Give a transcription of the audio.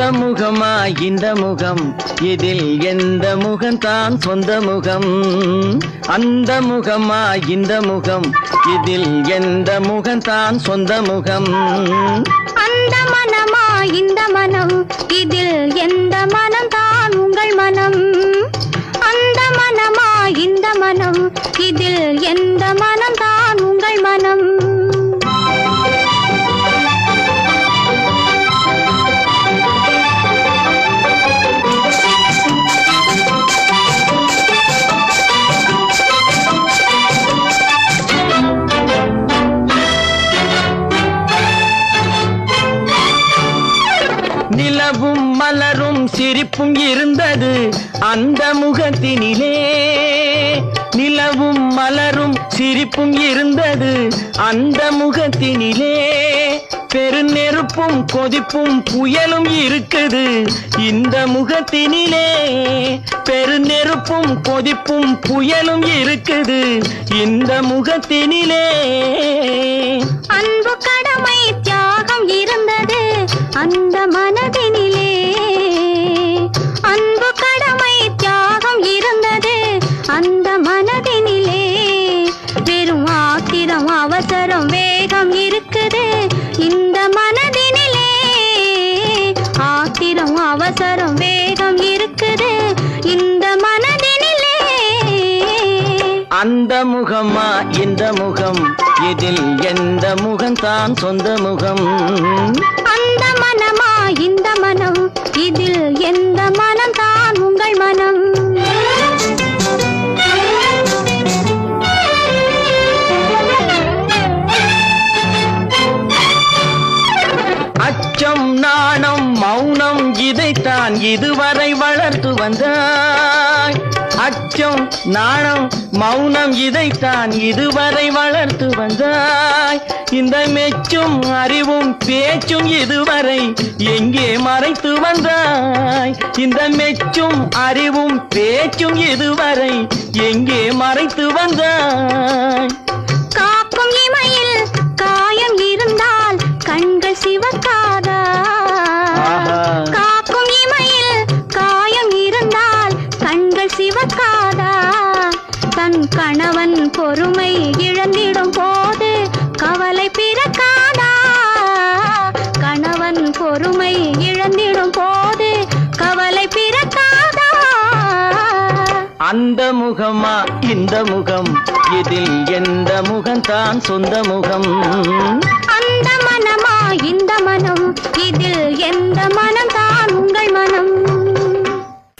அந்த முகமா இந்த முகம். இதில் எந்த முகம் தான் சொந்த முகம்? அந்த முகமா இந்த முகம். இதில் எந்த முகம் தான் சொந்த முகம்? அந்த மனமா இந்த மனம். இதில் எந்த மனம் தான் உங்கள் மனம்? அந்த மனமா இந்த மனம். இதில் எந்த மனம் தான் உங்கள் மனம்? நிலவும் மலரும் சிரிப்பும் இருந்தது அந்த முகத்தினிலே. நிலவும் மலரும் சிரிப்பும் இருந்தது அந்த முகத்தினிலே. பெருநெருப்பும் கொதிப்பும் புயலும் இருக்குது இந்த முகத்தினிலே. பெருநெருப்பும் கொதிப்பும் புயலும் இருக்குது இந்த முகத்தினிலே. அந்த முகமா இந்த முகம்? இதில் எந்த முகம் தான் சொந்த முகம்? அந்த மனமா இந்த மனம்? இதில் எந்த மனம் தான் உங்கள் மனம்? அச்சம் நாணம் மௌனம் இதைத்தான் இதுவரை வளர்த்து வந்தாய். அச்சம் நாணம் மௌனம் இதைத்தான் இதுவரை வளர்த்து வந்தாய். இந்த மெச்சும் அறிவும் பேச்சும் இதுவரை எங்கே மறைத்து வந்தாய்? இந்த மெச்சும் அறிவும் பேச்சும் இதுவரை எங்கே மறைத்து வந்தாய்? சிவக்காதா தன் கணவன் பொறுமை இழந்திடும் போது கவலை பிறக்காதா? கணவன் பொறுமை இழந்திடும் போது கவலை பிறக்காதா? அந்த முகமா இந்த முகம்? இதில் எந்த முகம் தான் சொந்த முகம்? அந்த மனமா